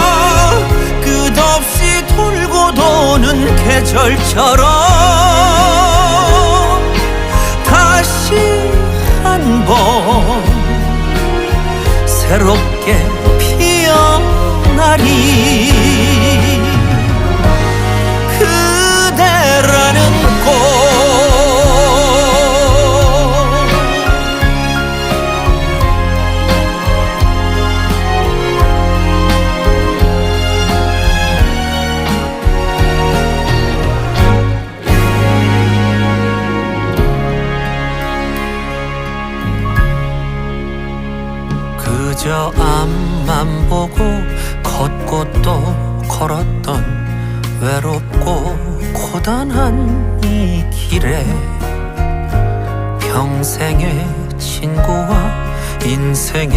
아 끝없이 돌고 도는 계절처럼 다시 한 번 새롭게 피어나리 그저 앞만 보고 걷고 또 걸었던 외롭고 고단한 이 길에 평생의 친구와 인생의